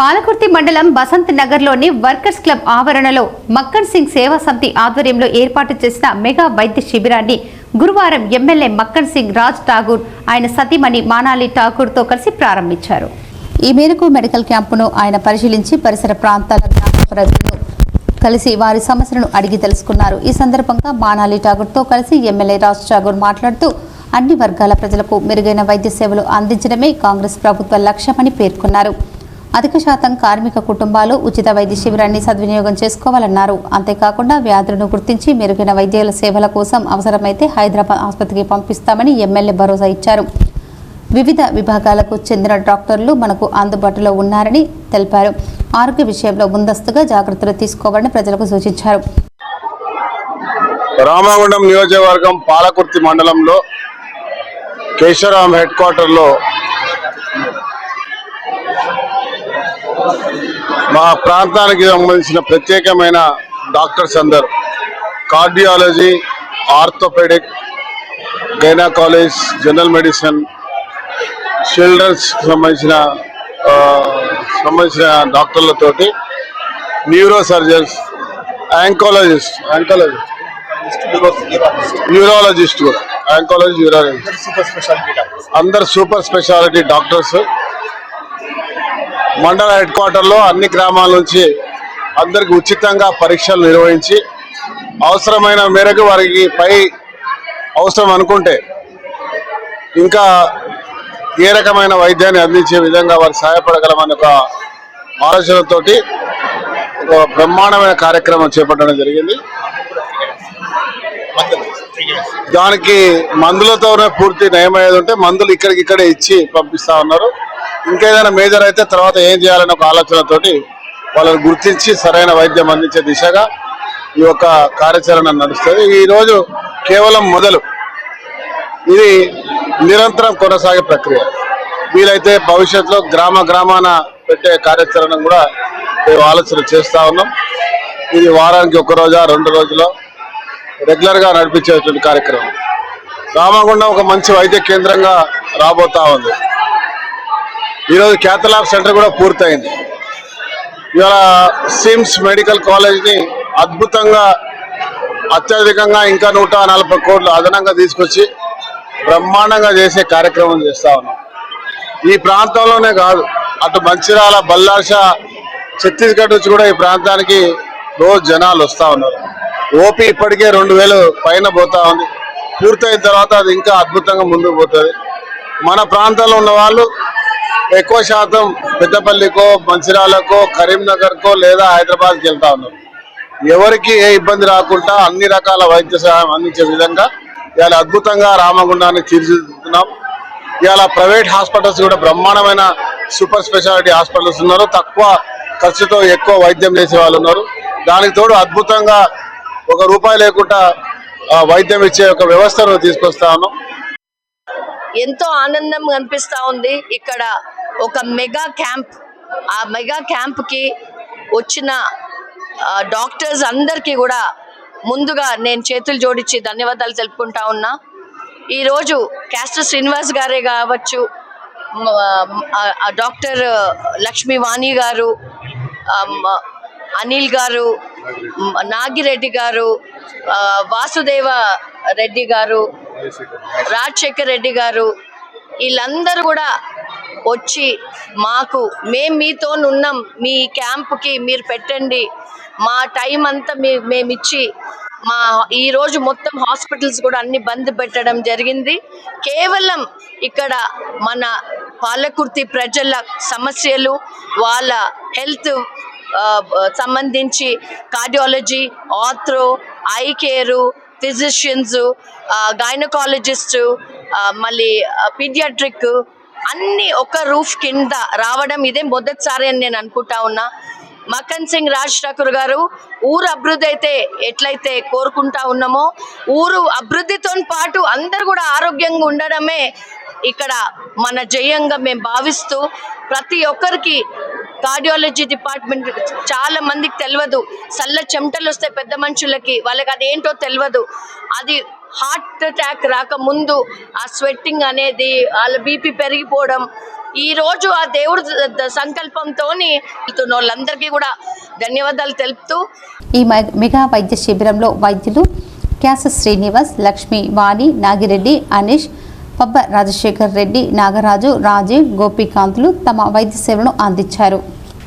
పాలకుర్తి మండలం బసంత్ నగర్లోని workers club ఆవరణలో మక్కన్ సింగ్ సేవా సమితి ఆధ్వర్యంలో ఏర్పాటు చేసిన మెగా వైద్య శిబిరాన్ని గురువారం ఎమ్మెల్యే మక్కన్ సింగ్ రాజ్ ఠాగూర్ ఆయన సతీమణి మానాలి ఠాగూర్తో కలిసి ప్రారంభించారు. ఈ మేరకు మెడికల్ క్యాంపును ఆయన పరిశీలించి పరిసర ప్రాంతాల గ్రామ ప్రజలను కలిసి వారి సమస్యలను అడిగి తెలుసుకున్నారు. ఈ సందర్భంగా మానాలి ఠాగూర్తో కలిసి ఎమ్మెల్యే రాజ్ ఠాగూర్ మాట్లాడుతూ అన్ని వర్గాల ప్రజలకు మెరుగైన వైద్య సేవలు అందించడమే కాంగ్రెస్ ప్రభుత్వ లక్ష్యమని పేర్కొన్నారు. అధిక శాతం కార్మిక కుటుంబాలు ఉచిత వైద్య శిబిరాన్ని సద్వినియోగం చేసుకోవాలన్నారు. అంతేకాకుండా వ్యాధులను గుర్తించి మెరుగైన వైద్యుల సేవల కోసం అవసరమైతే హైదరాబాద్ ఆసుపత్రికి పంపిస్తామని ఎమ్మెల్యే భరోసా ఇచ్చారు. వివిధ విభాగాలకు చెందిన డాక్టర్లు మనకు అందుబాటులో ఉన్నారని తెలిపారు. ఆరోగ్య విషయంలో ముందస్తుగా జాగ్రత్తలు తీసుకోవాలని ప్రజలకు సూచించారు. రామగుండం నియోజకవర్గం పాలకుర్తి మండలంలో కేశవరామ్ హెడ్ క్వార్టర్లో మా ప్రాంతానికి సంబంధించిన ప్రత్యేకమైన డాక్టర్స్ అందరు. Cardiology orthopaedic gynaecology general medicine children's సంబంధించిన సంబంధించిన డాక్టర్లతోటి neuro surgeons oncologist oncologist neurologist కూడా యాంకాలజీ న్యూరాలజిస్ట్. అందరు సూపర్ స్పెషాలిటీ డాక్టర్స్. మండల హెడ్ క్వార్టర్లో అన్ని గ్రామాల నుంచి అందరికి ఉచితంగా పరీక్షలు నిర్వహించి అవసరమైన మేరకు వారికి పై అవసరం అనుకుంటే ఇంకా ఏ రకమైన వైద్యాన్ని అందించే విధంగా వారికి సహాయపడగలమని ఒక ఆలోచనతో ఒక బ్రహ్మాండమైన కార్యక్రమం చేపట్టడం జరిగింది. దానికి మందులతోనే పూర్తి నయమయ్యేది ఉంటే మందులు ఇక్కడికి ఇక్కడే ఇచ్చి పంపిస్తా ఉన్నారు. ఇంకేదైనా మేజర్ అయితే తర్వాత ఏం చేయాలనే ఒక ఆలోచనతోటి వాళ్ళని గుర్తించి సరైన వైద్యం అందించే దిశగా ఈ యొక్క కార్యాచరణ నడుస్తుంది. ఈ రోజు కేవలం మొదలు. ఇది నిరంతరం కొనసాగే ప్రక్రియ. వీలైతే భవిష్యత్తులో గ్రామ గ్రామాన పెట్టే కార్యాచరణ కూడా మేము ఆలోచన చేస్తూ ఉన్నాం. ఇది వారానికి ఒక రోజా రెండు రోజులో రెగ్యులర్గా నడిపించేటువంటి కార్యక్రమం. రామగుండం ఒక మంచి వైద్య కేంద్రంగా రాబోతా ఉంది. ఈరోజు క్యాథలాబ్ సెంటర్ కూడా పూర్తయింది. ఇవాళ సిమ్స్ మెడికల్ కాలేజ్ని అద్భుతంగా అత్యధికంగా ఇంకా నూట నలభై కోట్లు అదనంగా తీసుకొచ్చి బ్రహ్మాండంగా చేసే కార్యక్రమం చేస్తా ఉన్నాం. ఈ ప్రాంతంలోనే కాదు అటు మంచిర్యాల బల్లార్ష ఛత్తీస్గఢ్ నుంచి కూడా ఈ ప్రాంతానికి రోజు జనాలు వస్తూ ఉన్నారు. ఓపీ ఇప్పటికే రెండు వేలు పైన పోతా ఉంది. పూర్తయిన తర్వాత అది ఇంకా అద్భుతంగా ముందుకు పోతుంది. మన ప్రాంతంలో ఉన్న వాళ్ళు ఎక్కువ శాతం పెద్దపల్లికో మంచిర్యాలకో కరీంనగర్కో లేదా హైదరాబాద్కి వెళ్తా ఉన్నారు ఎవరికి ఏ ఇబ్బంది రాకుండా అన్ని రకాల వైద్య సహాయం అందించే విధంగా ఇవాళ అద్భుతంగా రామగుండాన్ని తీర్చిదిద్దుతున్నాం. ఇవాళ ప్రైవేట్ హాస్పిటల్స్ కూడా బ్రహ్మాండమైన సూపర్ స్పెషాలిటీ హాస్పిటల్స్ ఉన్నారు. తక్కువ ఖర్చుతో ఎక్కువ వైద్యం చేసే వాళ్ళు ఉన్నారు. దానికి తోడు అద్భుతంగా ఒక రూపాయి లేకుండా ఆ, వైద్యం ఇచ్చే ఒక వ్యవస్థను తీసుకొస్తా ఉన్నాం. ఎంతో ఆనందం అనిపిస్తూ ఉంది. ఇక్కడ ఒక మెగా క్యాంప్ ఆ మెగా క్యాంప్కి వచ్చిన డాక్టర్స్ అందరికీ కూడా ముందుగా నేను చేతులు జోడించి ధన్యవాదాలు తెలుపుకుంటా ఉన్నా. ఈరోజు క్యాస్టర్ శ్రీనివాస్ గారే కావచ్చు ఆ, డాక్టర్ లక్ష్మీ వాణి గారు అనిల్ గారు నాగిరెడ్డి గారు వాసుదేవ రెడ్డి గారు రాజశేఖర్ రెడ్డి గారు వీళ్ళందరూ కూడా వచ్చి మాకు మేం మీతో ఉన్నాం మీ క్యాంప్కి మీరు పెట్టండి మా టైం అంతా మీ మేమిచ్చి మా ఈరోజు మొత్తం హాస్పిటల్స్ కూడా అన్ని బంద్ పెట్టడం జరిగింది. కేవలం ఇక్కడ మన పాలకుర్తి ప్రజల సమస్యలు వాళ్ళ హెల్త్ సంబంధించి cardiology arthro eye care physicians gynaecologist uh, uh, మళ్ళీ uh, పీడియాట్రిక్ అన్ని ఒక రూఫ్ కింద రావడం ఇదే మొదటిసారి అని నేను అనుకుంటా ఉన్నా. మకన్ సింగ్ రాజ్ ఠాకూర్ గారు ఊరు అభివృద్ధి అయితే ఎట్లయితే కోరుకుంటా ఉన్నామో ఊరు అభివృద్ధితో పాటు అందరు కూడా ఆరోగ్యంగా ఉండడమే ఇక్కడ మన జయంగా మేము భావిస్తూ ప్రతి ఒక్కరికి కార్డియాలజీ డిపార్ట్మెంట్ చాలా మందికి తెలియదు చల్ల చెమటలు వస్తాయి పెద్ద మనుషులకి వాళ్ళకి అదేంటో తెలియదు అది హార్ట్ అటాక్ రాకముందు ఆ స్వెట్టింగ్ అనేది వాళ్ళ బీపీ పెరిగిపోవడం ఈ రోజు ఆ దేవుడు సంకల్పంతో వాళ్ళందరికీ కూడా ధన్యవాదాలు తెలుపుతూ ఈ మెగా వైద్య శిబిరంలో వైద్యులు క్యాస శ్రీనివాస్ లక్ష్మి వాణి నాగిరెడ్డి అనీష్ పబ్బ రాజశేఖర్ రెడ్డి నాగరాజు రాజీవ్ గోపీకాంత్లు తమ వైద్య సేవలను అందించారు.